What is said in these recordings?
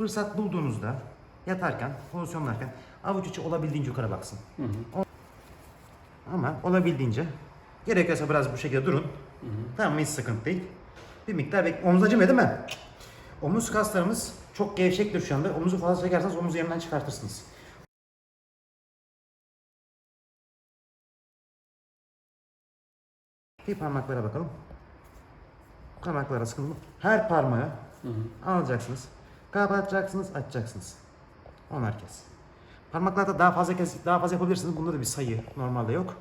Fırsat bulduğunuzda yatarken, pozisyonlarken avuç içi olabildiğince yukarı baksın. O- Ama olabildiğince gerekirse biraz bu şekilde durun. Tamam mı? Hiç sıkıntı değil. Bir miktar bek... Omuz acımıyor değil mi? Omuz kaslarımız çok gevşektir şu anda. Omuzu fazla çekerseniz omuz yerinden çıkartırsınız. Bir parmaklara bakalım. Parmaklara sıkın mı? Her parmağı alacaksınız. Kapatacaksınız, açacaksınız. Onar kez. Parmaklarda daha fazla kez daha fazla yapabilirsiniz. Bunda da bir sayı normalde yok.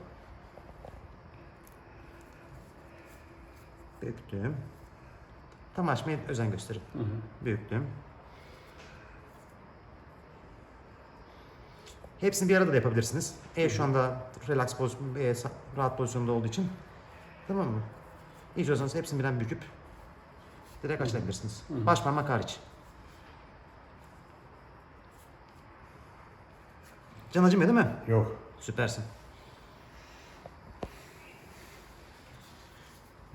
Büktüm. Tam açmaya özen gösterin. Büktüm. Hepsini bir arada da yapabilirsiniz. Ev şu anda relax pozisyon, e, rahat pozisyonda olduğu için. Tamam mı? İstiyorsanız hepsini birden büküp direkt açabilirsiniz. Baş parmak hariç. Can acımıyor değil mi? Yok. Süpersin.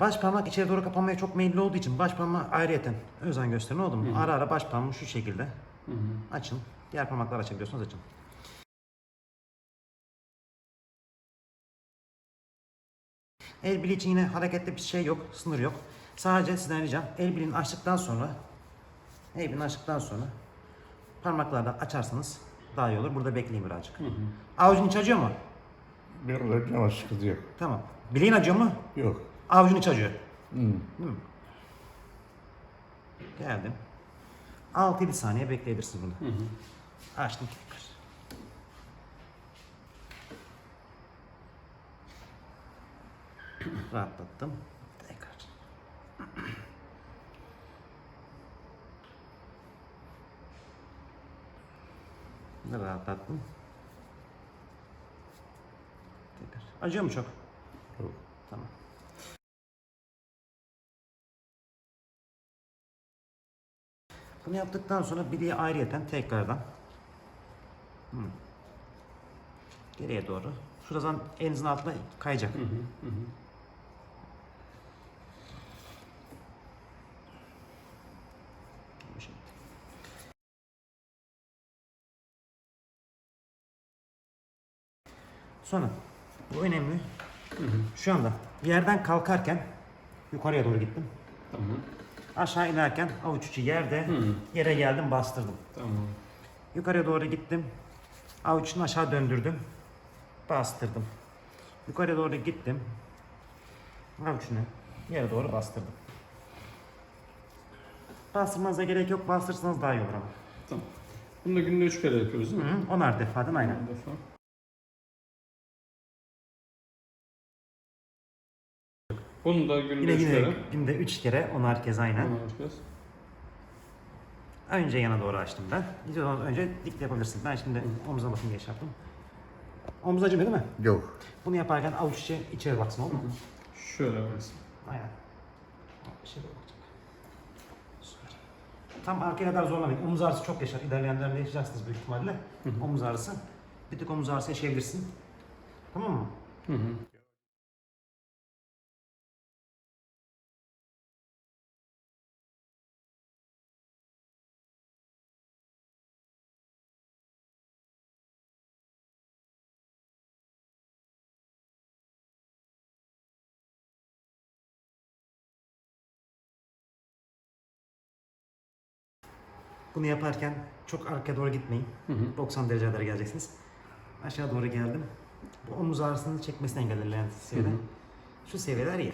Baş parmak içeri doğru kapanmaya çok meyilli olduğu için baş parmağı ayrıyeten özen gösterin oldu mu? Ara ara baş parmağı şu şekilde açın. Diğer parmaklar açabiliyorsunuz açın. El bileği için yine harekette bir şey yok, sınır yok. Sadece sizden ricam el bileğini açtıktan sonra el bileğini açtıktan sonra parmaklarla açarsanız daha iyi olur. Burada bekleyin birazcık. Avucun içi acıyor mu? Biraz ama sıkıntı yok. Tamam. Bileğin acıyor mu? Yok. Avucun içi acıyor. Hı. Değil mi? Geldim. 6-7 saniye bekleyebilirsiniz bunu. Açtım tekrar. Rahatlattım. Tekrar. Bunu da rahatlattım. Tekrar. Acıyor mu çok? Yok. Tamam. Bunu yaptıktan sonra bileği ayrıyeten tekrardan Hı. geriye doğru. Şuradan elinizin altına kayacak. Bu şekilde. Sonra bu önemli. Şu anda yerden kalkarken yukarıya doğru gittim. Tamam. Aşağı inerken avuç içi yerde yere geldim bastırdım. Tamam. Yukarıya doğru gittim. Avuçunu aşağı döndürdüm. Bastırdım. Yukarıya doğru gittim. Avuçunu yere doğru bastırdım. Bastırmanıza gerek yok. Bastırsanız daha iyi olur ama. Tamam. Bunu da günde üç kere yapıyoruz değil mi? Hı, onar defadan aynen. Bir defa. Bunu da günde Yine üç yine kere. günde 3 kere onar kez aynen. Bunu yapacağız. Önce yana doğru açtım ben. İstiyorsanız önce dik de yapabilirsin. Ben şimdi omuzuna bakın diye şey yaptım. Omuz acımıyor değil mi? Yok. Bunu yaparken avuç içi içeri baksın oldu mu? Şöyle baksın. Aynen. Bakacak. Süper. Tam arkaya kadar zorlamayın. Omuz ağrısı çok yaşar. İlerleyen dönemde yaşayacaksınız büyük ihtimalle. Omuz ağrısı. Bir tık omuz ağrısı yaşayabilirsin. Tamam mı? Hı hı. Bunu yaparken çok arkaya doğru gitmeyin. 90 derecelere geleceksiniz. Aşağı doğru geldim. Bu omuz ağrısını çekmesini engelleyen seviyede. Şu seviyeler iyi.